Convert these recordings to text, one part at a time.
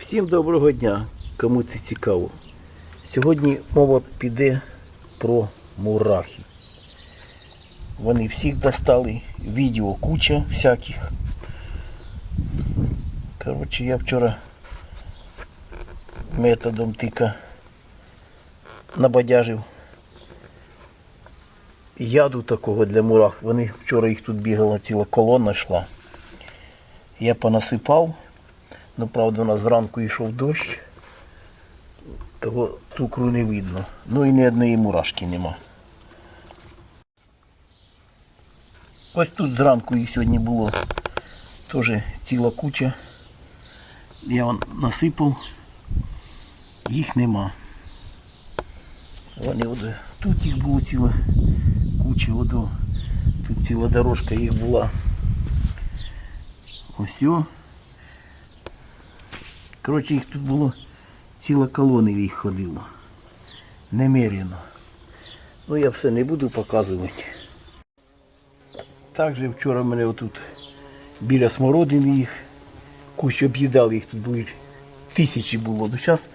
Всім доброго дня, кому це цікаво. Сьогодні мова піде про мурахи. Вони всіх достали, відео куча всяких. Коротше, я вчора методом тика набадяжив яду такого для мурах. Вони вчора їх тут бігала ціла колона йшла. Я понасипав. Ну, правда, у нас зранку йшов дощ, того цукру не видно. Ну і ні однієї мурашки нема. Ось тут зранку їх сьогодні було теж ціла куча. Я вон насипав, їх нема. Вони от, тут їх було ціла куча, от, тут ціла дорожка їх була. Ось. Коротше, їх тут було ціла колона їх ходило. Немерено. Ну я все не буду показувати. Також вчора мене отут біля смородини їх кущ об'їдали, їх тут були тисячі було. Ну зараз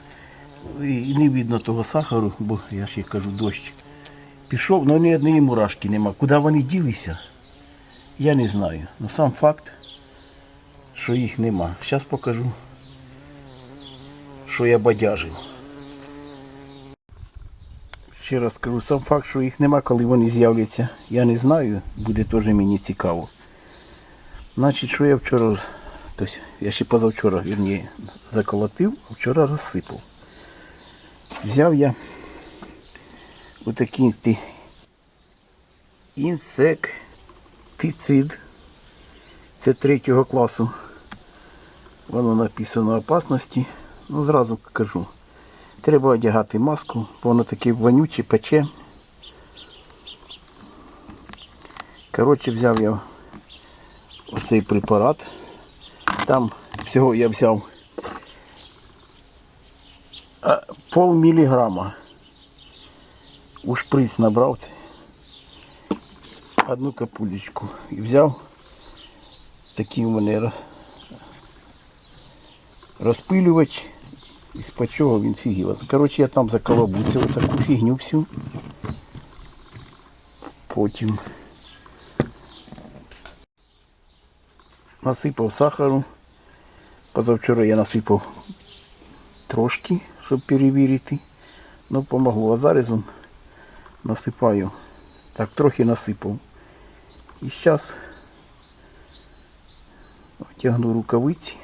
не видно того сахару, бо я ще кажу дощ. Пішов, але ні однієї мурашки нема. Куди вони ділися, я не знаю. Ну сам факт, що їх нема. Зараз покажу що я бадяжив. Ще раз кажу, сам факт, що їх нема, коли вони з'являться, я не знаю, буде теж мені цікаво. Значить, що я вчора, тобто я ще позавчора вірні, заколотив, а вчора розсипав. Взяв я отакий інсектицид. Це третього класу. Воно написано опасності. Ну, зразу кажу. Треба одягати маску, бо воно таке вонюче, пече. Коротше, взяв я оцей препарат. Там всього я взяв а, пол міліграма. У шприц набрав одну капулечку. І взяв такий у мене розпилювач. Із почого він фігів. Коротше, я там заколобуцив таку фігню всю. Потім насипав сахару. Позавчора я насипав трошки, щоб перевірити. Ну, помогло. А зараз он насипаю. Так, трохи насипав. І зараз тягну рукавиці.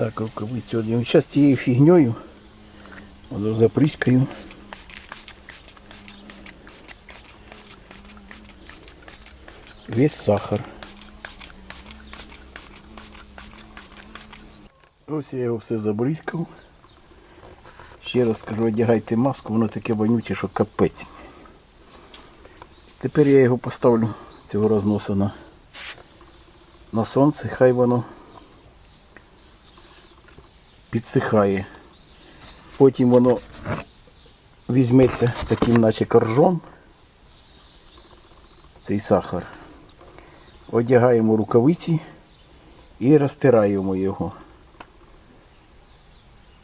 Так, рукавиці одягну. Зараз цією фігньою от запріскаю. Весь сахар. Ось я його все забризкав. Ще раз кажу, одягайте маску, воно таке вонюче, що капець. Тепер я його поставлю цього розноса на, на сонце, хай воно підсихає. Потім воно візьметься таким наче коржом, цей сахар. Одягаємо рукавиці і розтираємо його.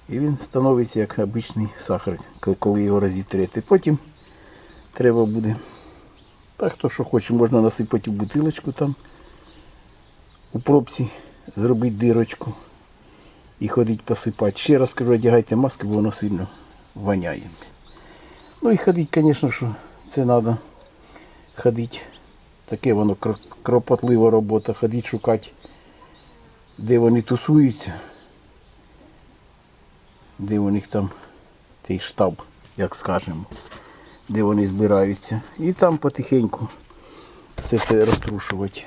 І він становиться як обичний сахар, коли його розітрити. Потім треба буде, так хто що хоче, можна насипати в бутилочку там, у пробці, зробити дирочку і ходить посипати. Ще раз кажу, одягайте маски, бо воно сильно воняє. Ну і ходить, звісно, що це треба ходити. Таке воно кропотлива робота, ходити шукати, де вони тусуються, де у них там той штаб, як скажемо, де вони збираються. І там потихеньку все це розтрушувати.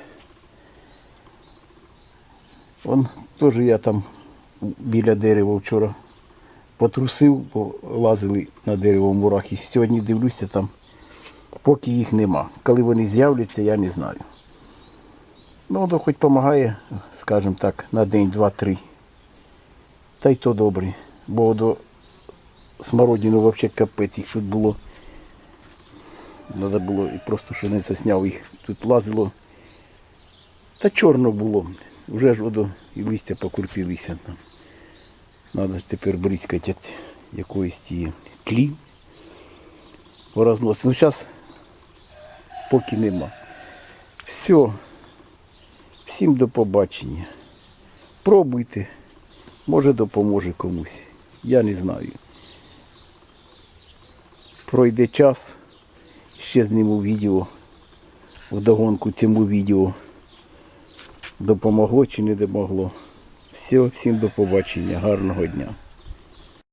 Вон теж я там біля дерева вчора потрусив, бо лазили на дерево мурахи. Сьогодні дивлюся там, поки їх нема. Коли вони з'являться, я не знаю. Ну, воно хоч допомагає, скажімо так, на день, два-три. Та й то добре. Бо до смородину взагалі капець їх тут було. Треба було і просто що не засняв їх. Тут лазило. Та чорно було. вже ж водо і листя покрутилися там. Надо тепер бризкати від якоїсь тієї тлі. Порозносити. Ну зараз поки нема. Все. Всім до побачення. Пробуйте. Може допоможе комусь. Я не знаю. Пройде час. Ще зніму відео. Вдогонку цьому відео. Допомогло чи не допомогло. Все, всім до побачення. Гарного дня.